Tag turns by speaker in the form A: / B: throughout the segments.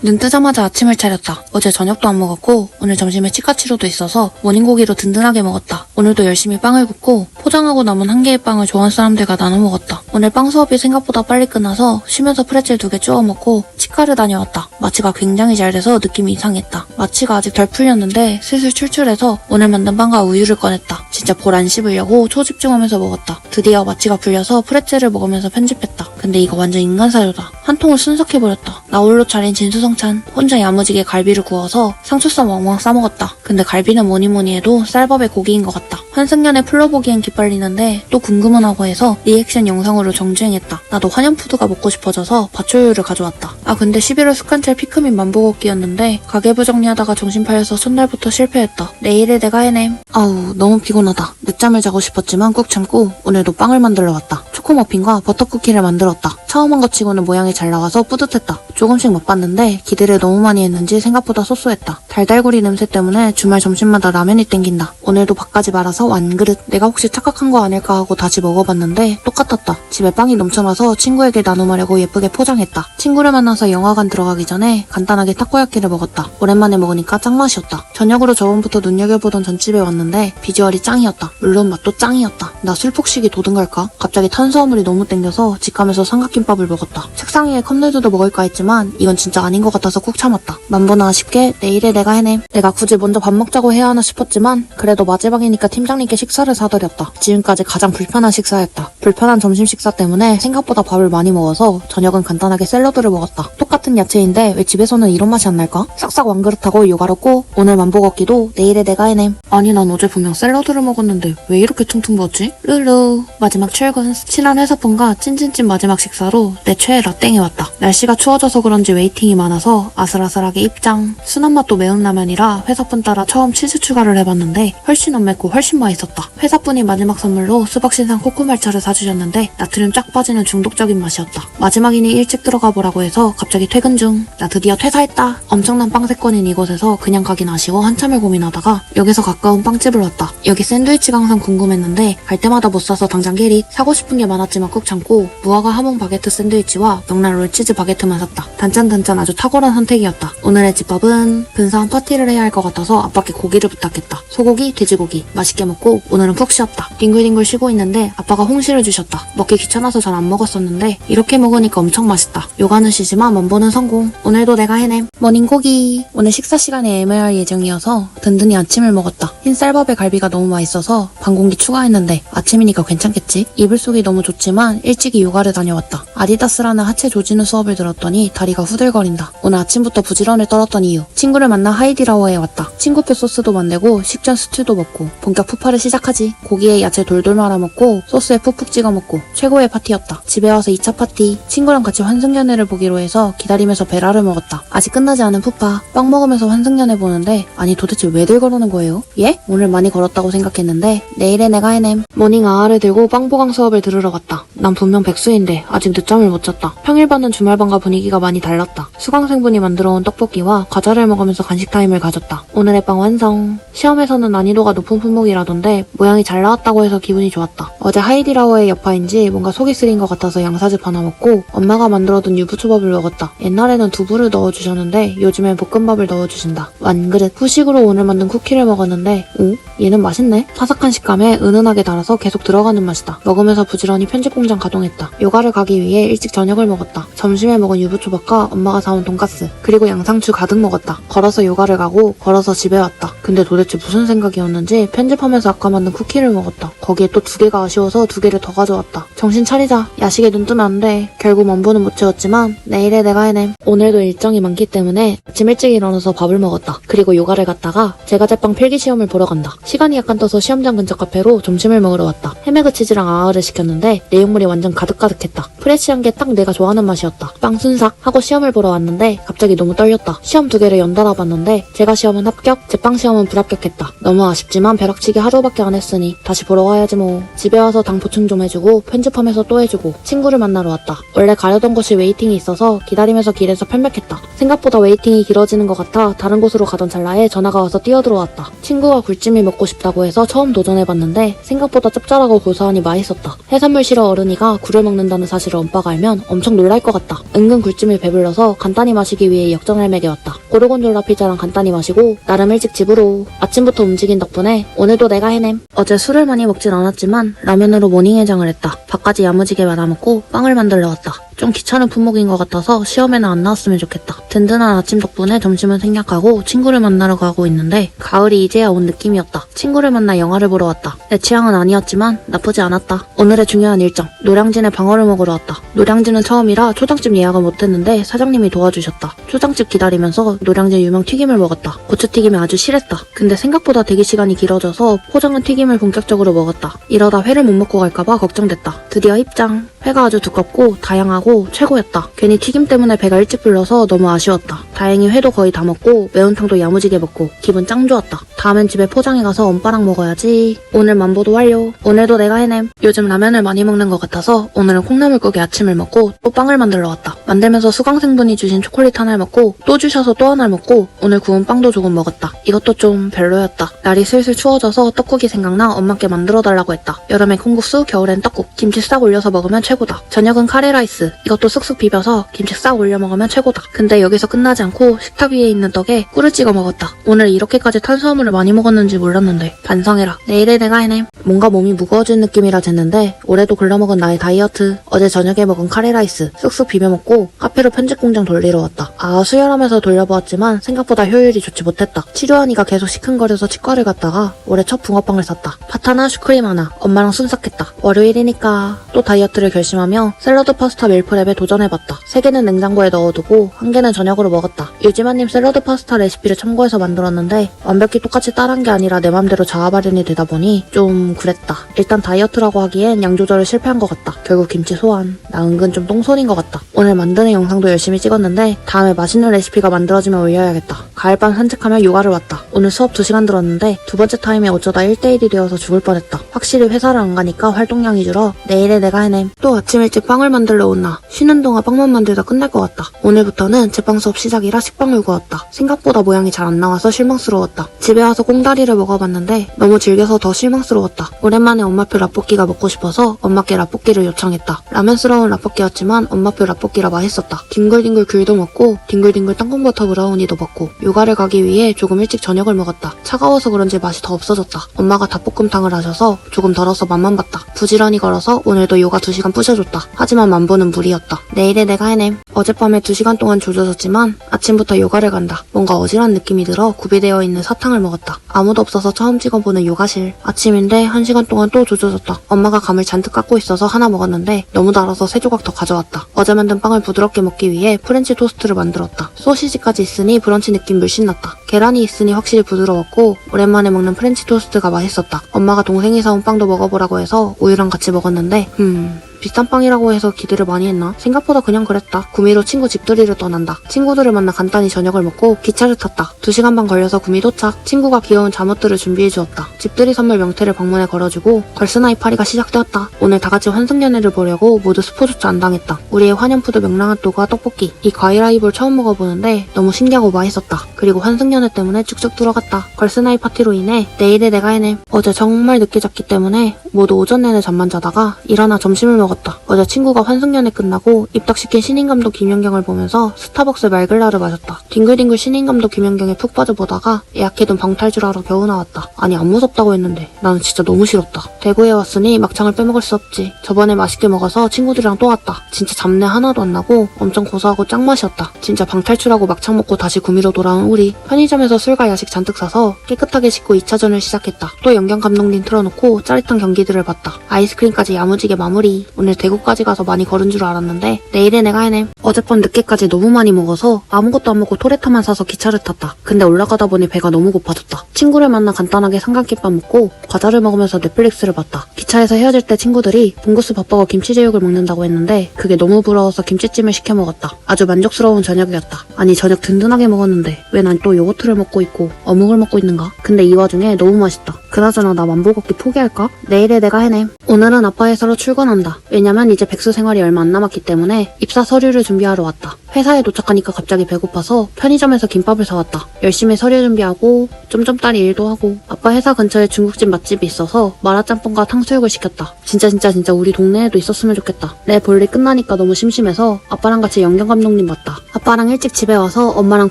A: 눈 뜨자마자 아침을 차렸다. 어제 저녁도 안 먹었고 오늘 점심에 치과 치료도 있어서 모닝고기로 든든하게 먹었다. 오늘도 열심히 빵을 굽고 포장하고 남은 한 개의 빵을 좋아하는 사람들과 나눠 먹었다. 오늘 빵 수업이 생각보다 빨리 끝나서 쉬면서 프레첼 두 개 쪼아 먹고 치과를 다녀왔다. 마취가 굉장히 잘 돼서 느낌이 이상했다. 마취가 아직 덜 풀렸는데 슬슬 출출해서 오늘 만든 빵과 우유를 꺼냈다. 진짜 볼 안 씹으려고 초집중하면서 먹었다. 드디어 마취가 풀려서 프레첼을 먹으면서 편집했다. 근데 이거 완전 인간 사료다. 한 통을 순삭해버렸다. 나 홀로 차린 진수성 찬. 혼자 야무지게 갈비를 구워서 상추쌈 왕왕 싸먹었다. 근데 갈비는 뭐니 뭐니 해도 쌀밥의 고기인 것 같다. 환승연애 풀러보기엔 기빨리는데 또 궁금하다고 해서 리액션 영상으로 정주행했다. 나도 환연푸드가 먹고 싶어져서 밭초유를 가져왔다. 아 근데 11월 습관철 피크민 만보걷기였는데 가계부 정리하다가 정신 팔려서 첫날부터 실패했다. 내일에 내가 해냄. 아우 너무 피곤하다. 늦잠을 자고 싶었지만 꾹 참고 오늘도 빵을 만들러 왔다. 초코머핀과 버터쿠키를 만들었다. 처음 한 것 치고는 모양이 잘 나와서 뿌듯했다. 조금씩 맛봤는데 기대를 너무 많이 했는지 생각보다 소소했다. 달달구리 냄새 때문에 주말 점심마다 라면이 땡긴다. 오늘도 밥까지 말아서 완그릇. 내가 혹시 착각한 거 아닐까 하고 다시 먹어봤는데 똑같았다. 집에 빵이 넘쳐나서 친구에게 나눔하려고 예쁘게 포장했다. 친구를 만나서 영화관 들어가기 전에 간단하게 타코야키를 먹었다. 오랜만에 먹으니까 짱맛이었다. 저녁으로 저번부터 눈여겨보던 전집에 왔는데 비주얼이 짱이었다. 물론 맛도 짱이었다. 나 술폭식이 도든갈까? 갑자기 탄수화물이 너무 땡겨서 집 가면서 삼각김 밥을 먹었다. 책상 위에 컵누들도 먹을까 했지만 이건 진짜 아닌 것 같아서 꾹 참았다. 만보나 아쉽게 내일에 내가 해냄. 내가 굳이 먼저 밥 먹자고 해야 하나 싶었지만 그래도 마지막이니까 팀장님께 식사를 사드렸다. 지금까지 가장 불편한 식사였다. 불편한 점심 식사 때문에 생각보다 밥을 많이 먹어서 저녁은 간단하게 샐러드를 먹었다. 똑같은 야채인데 왜 집에서는 이런 맛이 안 날까? 싹싹 왕그릇하고 요가롭고 오늘 만보 걷기도 내일에 내가 해냄. 아니 난 어제 분명 샐러드를 먹었는데 왜 이렇게 퉁퉁 부었지? 룰루 마지막 출근 친한 회사분과 찐찐찐 마지막 식사 로 내 최애 라땡이 왔다. 날씨가 추워져서 그런지 웨이팅이 많아서 아슬아슬하게 입장. 순한 맛도 매운 라면이라 회사분 따라 처음 치즈 추가를 해봤는데 훨씬 안 맵고 훨씬 맛있었다. 회사분이 마지막 선물로 수박 신상 코코말차를 사주셨는데 나트륨 쫙 빠지는 중독적인 맛이었다. 마지막이니 일찍 들어가 보라고 해서 갑자기 퇴근 중. 나 드디어 퇴사했다. 엄청난 빵세권인 이곳에서 그냥 가긴 아쉬워 한참을 고민하다가 역에서 가까운 빵집을 왔다. 여기 샌드위치가 항상 궁금했는데 갈 때마다 못 사서 당장 게릿 사고 싶은 게 많았지만 꾹 참고 무화과 하몽 바게 트 샌드위치와 명란 롤 치즈 바게트만 샀다. 단짠단짠 아주 탁월한 선택이었다. 오늘의 집밥은 근사한 파티를 해야 할 것 같아서 아빠께 고기를 부탁했다. 소고기, 돼지고기 맛있게 먹고 오늘은 푹 쉬었다. 뒹굴뒹굴 쉬고 있는데 아빠가 홍시를 주셨다. 먹기 귀찮아서 잘 안 먹었었는데 이렇게 먹으니까 엄청 맛있다. 요가는 쉬지만 만보는 성공. 오늘도 내가 해냄. 머닝고기. 오늘 식사 시간에 애매할 예정이어서 든든히 아침을 먹었다. 흰 쌀밥에 갈비가 너무 맛있어서 반 공기 추가했는데 아침이니까 괜찮겠지? 이불 속이 너무 좋지만 일찍이 요가를 다녀왔다. 아디다스라는 하체 조진우 수업을 들었더니 다리가 후들거린다. 오늘 아침부터 부지런을 떨었던 이유. 친구를 만나 하이디라워에 왔다. 친구표 소스도 만들고 식전 스튜도 먹고 본격 푸파를 시작하지. 고기에 야채 돌돌 말아 먹고 소스에 푹푹 찍어 먹고 최고의 파티였다. 집에 와서 2차 파티. 친구랑 같이 환승연애를 보기로 해서 기다리면서 베라를 먹었다. 아직 끝나지 않은 푸파. 빵 먹으면서 환승연애 보는데 아니 도대체 왜들 그러는 거예요? 예? 오늘 많이 걸었다고 생각했는데 내일에 내가 해냄. 모닝 아아를 들고 빵보강 수업을 들으러 갔다. 난 분명 백수인데 아직 늦 잠을 못 잤다. 평일반은 주말반과 분위기가 많이 달랐다. 수강생분이 만들어온 떡볶이와 과자를 먹으면서 간식 타임을 가졌다. 오늘의 빵 완성. 시험에서는 난이도가 높은 품목이라던데 모양이 잘 나왔다고 해서 기분이 좋았다. 어제 하이디라워의 여파인지 뭔가 속이 쓰린 것 같아서 양사즙 하나 먹고 엄마가 만들어둔 유부초밥을 먹었다. 옛날에는 두부를 넣어주셨는데 요즘엔 볶음밥을 넣어주신다. 완그릇. 후식으로 오늘 만든 쿠키를 먹었는데 오? 얘는 맛있네? 바삭한 식감에 은은하게 달아서 계속 들어가는 맛이다. 먹으면서 부지런히 편집 공장 가동했다. 요가를 가기 위해 일찍 저녁을 먹었다. 점심에 먹은 유부초밥과 엄마가 사온 돈가스 그리고 양상추 가득 먹었다. 걸어서 요가를 가고 걸어서 집에 왔다. 근데 도대체 무슨 생각이었는지 편집하면서 아까 만든 쿠키를 먹었다. 거기에 또 두 개가 아쉬워서 두 개를 더 가져왔다. 정신 차리자. 야식에 눈 뜨면 안 돼. 결국 만보는 못 채웠지만 내일에 내가 해냄. 오늘도 일정이 많기 때문에 아침 일찍 일어나서 밥을 먹었다. 그리고 요가를 갔다가 제과제빵 필기 시험을 보러 간다. 시간이 약간 떠서 시험장 근처 카페로 점심을 먹으러 왔다. 해메그 치즈랑 아아를 시켰는데 내용물이 완전 가득가득했다. 프레시 한 게 딱 내가 좋아하는 맛이었다. 빵 순삭 하고 시험을 보러 왔는데 갑자기 너무 떨렸다. 시험 두 개를 연달아 봤는데 제가 시험은 합격, 제빵 시험은 불합격했다. 너무 아쉽지만 벼락치기 하루밖에 안 했으니 다시 보러 가야지 뭐. 집에 와서 당 보충 좀 해주고 편집하면서 또 해주고 친구를 만나러 왔다. 원래 가려던 곳이 웨이팅이 있어서 기다리면서 길에서 편백했다. 생각보다 웨이팅이 길어지는 것 같아 타 다른 곳으로 가던 찰나에 전화가 와서 뛰어들어왔다. 친구가 굴찜이 먹고 싶다고 해서 처음 도전해봤는데 생각보다 짭짤하고 고소하니 맛있었다. 해산물 싫어 어른이가 굴을 먹는다는 사실을 엄빠가 알면 엄청 놀랄 것 같다. 은근 굴찜이 배불러서 간단히 마시기 위해 역전할매게 왔다. 고르곤졸라 피자랑 간단히 마시고 나름 일찍 집으로 아침부터 움직인 덕분에 오늘도 내가 해냄. 어제 술을 많이 먹진 않았지만 라면으로 모닝 해장을 했다. 밥까지 야무지게 말아먹고 빵을 만들러 왔다. 좀 귀찮은 품목인 것 같아서 시험에는 안 나왔으면 좋겠다. 든든한 아침 덕분에 점심은 생략하고 친구를 만나러 가고 있는데 가을이 이제야 온 느낌이었다. 친구를 만나 영화를 보러 왔다. 내 취향은 아니었지만 나쁘지 않았다. 오늘의 중요한 일정. 노량진에 방어를 먹으러 왔다. 노량진은 처음이라 초장집 예약을 못했는데 사장님이 도와주셨다. 초장집 기다리면서 노량진 유명 튀김을 먹었다. 고추튀김이 아주 실했다. 근데 생각보다 대기 시간이 길어져서 포장은 튀김을 본격적으로 먹었다. 이러다 회를 못 먹고 갈까봐 걱정됐다. 드디어 입장. 회가 아주 두껍고 다양하고 최고였다. 괜히 튀김 때문에 배가 일찍 불러서 너무 아쉬웠다. 다행히 회도 거의 다 먹고 매운탕도 야무지게 먹고 기분 짱 좋았다. 다음엔 집에 포장해 가서 엄빠랑 먹어야지. 오늘 만보도 완료. 오늘도 내가 해냄. 요즘 라면을 많이 먹는 것 같아서 오늘은 콩나물국에 아침을 먹고 또 빵을 만들러 왔다. 만들면서 수강생분이 주신 초콜릿 하나를 먹고 또 주셔서 또 하나를 먹고 오늘 구운 빵도 조금 먹었다. 이것도 좀 별로였다. 날이 슬슬 추워져서 떡국이 생각나 엄마께 만들어 달라고 했다. 여름엔 콩국수, 겨울엔 떡국. 김치 싹 올려서 먹으면 최고다. 저녁은 카레라이스. 이것도 쑥쑥 비벼서 김치 싹 올려 먹으면 최고다. 근데 여기서 끝나지 않고 식탁 위에 있는 떡에 꿀을 찍어 먹었다. 오늘 이렇게까지 탄수화물을 많이 먹었는지 몰랐는데 반성해라. 내일의 내가 해냄. 뭔가 몸이 무거워진 느낌이라 쟀는데 올해도 글러먹은 나의 다이어트. 어제 저녁에 먹은 카레라이스 쑥쑥 비벼 먹고 카페로 편집 공장 돌리러 왔다. 아 수혈하면서 돌려보았지만 생각보다 효율이 좋지 못했다. 치료하니까 계속 시큰거려서 치과를 갔다가 올해 첫 붕어빵을 샀다. 팥 하나 슈크림 하나 엄마랑 순삭했다. 월요일이니까 또 다이어트를 결심하며 샐러드 파스타 밀프렙에 도전해봤다. 세 개는 냉장고에 넣어두고 한 개는 저녁으로 먹었다. 유지마님 샐러드 파스타 레시피를 참고해서 만들었는데 완벽히 똑같이 따라한 게 아니라 내 맘대로 자아 발현이 되다 보니 좀 그랬다. 일단 다이어트라고 하기엔 양 조절을 실패한 것 같다. 결국 김치 소환. 나 은근 좀 똥손인 것 같다. 오늘 만드는 영상도 열심히 찍었는데 다음에 맛있는 레시피가 만들어지면 올려야겠다. 가을밤 산책하며 요가를 왔다. 오늘 수업 2시간 들었는데 두 번째 타임에 어쩌다 1대1이 되어서 죽을 뻔했다. 확실히 회사를 안 가니까 활동량이 줄어 내일에 내가 해냄. 또 아침 일찍 빵을 만들러 온 나. 쉬는 동안 빵만 만들다 끝날 것 같다. 오늘부터는 제빵 수업 시작이라 식빵을 구웠다. 생각보다 모양이 잘 안 나와서 실망스러웠다. 집에 와서 꽁다리를 먹어봤는데 너무 질겨서 더 실망스러웠다. 오랜만에 엄마표 라볶이가 먹고 싶어서 엄마께 라볶이를 요청했다. 라면스러운 라볶이였지만 엄마표 라볶이라 맛있었다. 뒹굴뒹굴 귤도 먹고 뒹굴뒹굴 땅콩버터 브라우니도 먹고 요가를 가기 위해 조금 일찍 저녁을 먹었다. 차가워서 그런지 맛이 더 없어졌다. 엄마가 닭볶음탕을 하셔서 조금 덜어서 맛만 봤다. 부지런히 걸어서 오늘도 요가 2시간 부셔줬다. 하지만 만보는 무리였다. 내일에 내가 해냄. 어젯밤에 2시간 동안 조져졌지만 아침부터 요가를 간다. 뭔가 어지러운 느낌이 들어 구비되어 있는 사탕을 먹었다. 아무도 없어서 처음 찍어보는 요가실. 아침인데 1시간 동안 또 조져졌다. 엄마가 감을 잔뜩 깎고 있어서 하나 먹었는데 너무 달아서 세 조각 더 가져왔다. 어제 만든 빵을 부드럽게 먹기 위해 프렌치 토스트를 만들었다. 소시지까지 있으니 브런치 느낌 물씬 났다. 계란이 있으니 확실히 부드러웠고 오랜만에 먹는 프렌치 토스트가 맛있었다. 엄마가 동생이 사온 빵도 먹어보라고 해서 우유랑 같이 먹었는데 음... 비싼 빵이라고 해서 기대를 많이 했나? 생각보다 그냥 그랬다. 구미로 친구 집들이를 떠난다. 친구들을 만나 간단히 저녁을 먹고 기차를 탔다. 2시간 반 걸려서 구미 도착. 친구가 귀여운 잠옷들을 준비해 주었다. 집들이 선물 명태를 방문에 걸어주고 걸스나이 파리가 시작되었다. 오늘 다 같이 환승연애를 보려고 모두 스포조차 안 당했다. 우리의 환연푸드 명랑핫도그와 떡볶이. 이 과일 아이볼 처음 먹어보는데 너무 신기하고 맛있었다. 그리고 환승연애 때문에 쭉쭉 들어갔다. 걸스나이 파티로 인해 내일의 내가 해냄. 어제 정말 늦게 잤기 때문에 모두 오전 내내 잠만 자다가 일어나 점심을 먹 었다. 어제 친구가 환승연애 끝나고 입덕시킨 신인감독 김연경을 보면서 스타벅스 말글라를 마셨다. 뒹글뒹글 신인감독 김연경에 푹 빠져보다가 예약해둔 방 탈출하러 겨우 나왔다. 아니 안 무섭다고 했는데 나는 진짜 너무 싫었다. 대구에 왔으니 막창을 빼먹을 수 없지. 저번에 맛있게 먹어서 친구들이랑 또 왔다. 진짜 잡내 하나도 안 나고 엄청 고소하고 짱맛이었다. 진짜 방 탈출하고 막창 먹고 다시 구미로 돌아온 우리. 편의점에서 술과 야식 잔뜩 사서 깨끗하게 씻고 2차전을 시작했다. 또 연경 감독님 틀어놓고 짜릿한 경기들을 봤다. 아이스크림까지 야무지게 마무리. 오늘 대구까지 가서 많이 걸은 줄 알았는데 내일에 내가 해냄. 어젯밤 늦게까지 너무 많이 먹어서 아무것도 안 먹고 토레타만 사서 기차를 탔다. 근데 올라가다 보니 배가 너무 고파졌다. 친구를 만나 간단하게 삼각김밥 먹고 과자를 먹으면서 넷플릭스를 봤다. 기차에서 헤어질 때 친구들이 봉구스 밥버거 김치제육을 먹는다고 했는데 그게 너무 부러워서 김치찜을 시켜 먹었다. 아주 만족스러운 저녁이었다. 아니 저녁 든든하게 먹었는데 왜 난 또 요거트를 먹고 있고 어묵을 먹고 있는가? 근데 이 와중에 너무 맛있다. 그나저나 나 만보 걷기 포기할까? 내일에 내가 해냄. 오늘은 아빠 회사로 출근한다. 왜냐면 이제 백수 생활이 얼마 안 남았기 때문에 입사 서류를 준비하러 왔다. 회사에 도착하니까 갑자기 배고파서 편의점에서 김밥을 사왔다. 열심히 서류 준비하고 점점따리 일도 하고 아빠 회사 근처에 중국집 맛집이 있어서 마라짬뽕과 탕수육을 시켰다. 진짜 진짜 진짜 우리 동네에도 있었으면 좋겠다. 내 볼일 끝나니까 너무 심심해서 아빠랑 같이 영경 감독님 봤다. 아빠랑 일찍 집에 와서 엄마랑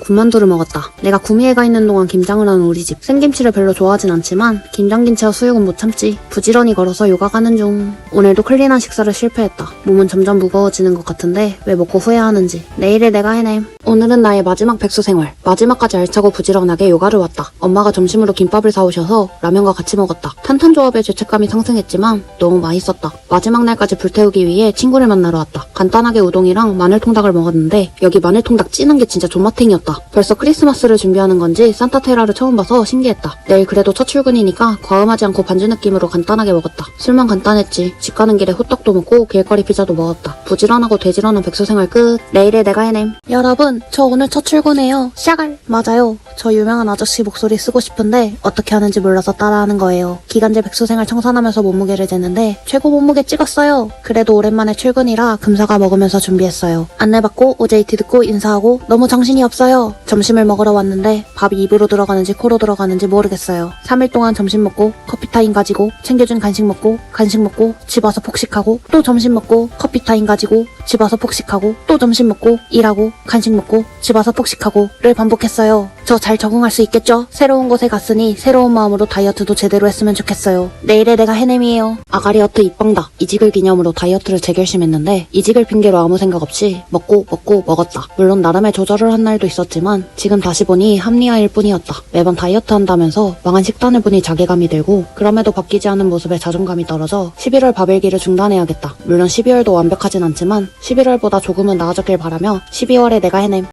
A: 군만두를 먹었다. 내가 구미에 가 있는 동안 김장을 하는 우리 집. 생김치를 별로 좋아하진 않지만 김장김치와 수육은 못 참지. 부지런히 걸어서 요가 가는 중. 오늘도 클린한 식사를 실패했다. 몸은 점점 무거워지는 것 같은데 왜 먹고 후회하는지. 내일을 내가 해냄. 오늘은 나의 마지막 백수 생활. 마지막까지 알차고 부지런하게 요가를 왔다. 엄마가 점심으로 김밥을 사오셔서 라면과 같이 먹었다. 탄탄 조합의 죄책감이 상승했지만 너무 맛있었다. 마지막 날까지 불태우기 위해 친구를 만나러 왔다. 간단하게 우동이랑 마늘 통닭을 먹었는데 여기 마늘 통닭 찌는 게 진짜 존맛탱이었다. 벌써 크리스마스를 준비하는 건지 산타테라를 처음 봐서 신기했다. 내일 그래도 첫 출근이니까 과음하지 않고 반주 느낌으로 간단하게 먹었다. 술만 간단했지. 집 가는 길에 호떡도 먹고 길거리 피자도 먹었다. 부지런하고 되지런한 백수 생활 끝. 내일에 내가 해냄. 여러분, 저 오늘 첫 출근해요. 샤갈. 맞아요. 저 유명한 아저씨 목소리 쓰고 싶은데 어떻게 하는지 몰라서 따라하는 거예요. 기간제 백수 생활 청산하면서 몸무게를 쟀는데 최고 몸무게 찍었어요. 그래도 오랜만에 출근이라 금사가 먹으면서 준비했어요. 안내받고 OJT 듣고 인사하고 너무 정신이 없어요. 점심을 먹으러 왔는데 밥이 입으로 들어가는지 코로 들어가는지 모르겠어요. 3일 동안 점심 먹고 커피 타임 가지고 챙겨준 간식 먹고 간식 먹고 집 와서 폭식하고 또 점심 먹고 커피 타임 가지고 집 와서 폭식하고 또 점심 먹고 일하고 간식 먹고 집 와서 폭식하고를 반복했어요. 저 잘 적응할 수 있겠죠? 새로운 곳에 갔으니 새로운 마음으로 다이어트도 제대로 했으면 좋겠어요. 내일의 내가 해냄이에요. 아가리어트 입방다. 이직을 기념으로 다이어트를 재결심했는데 이직을 핑계로 아무 생각 없이 먹고 먹고 먹었다. 물론 나름의 조절을 한 날도 있었지만 지금 다시 보니 합리화일 뿐이었다. 매번 다이어트 한다면서 망한 식단을 보니 자괴감이 들고 그럼에도 바뀌지 않은 모습에 자존감이 떨어져 11월 밥일기를 중단해야겠다. 물론 12월도 완벽하진 않지만 11월보다 조금은 나아졌길 바라며 12월에 내가 해냄.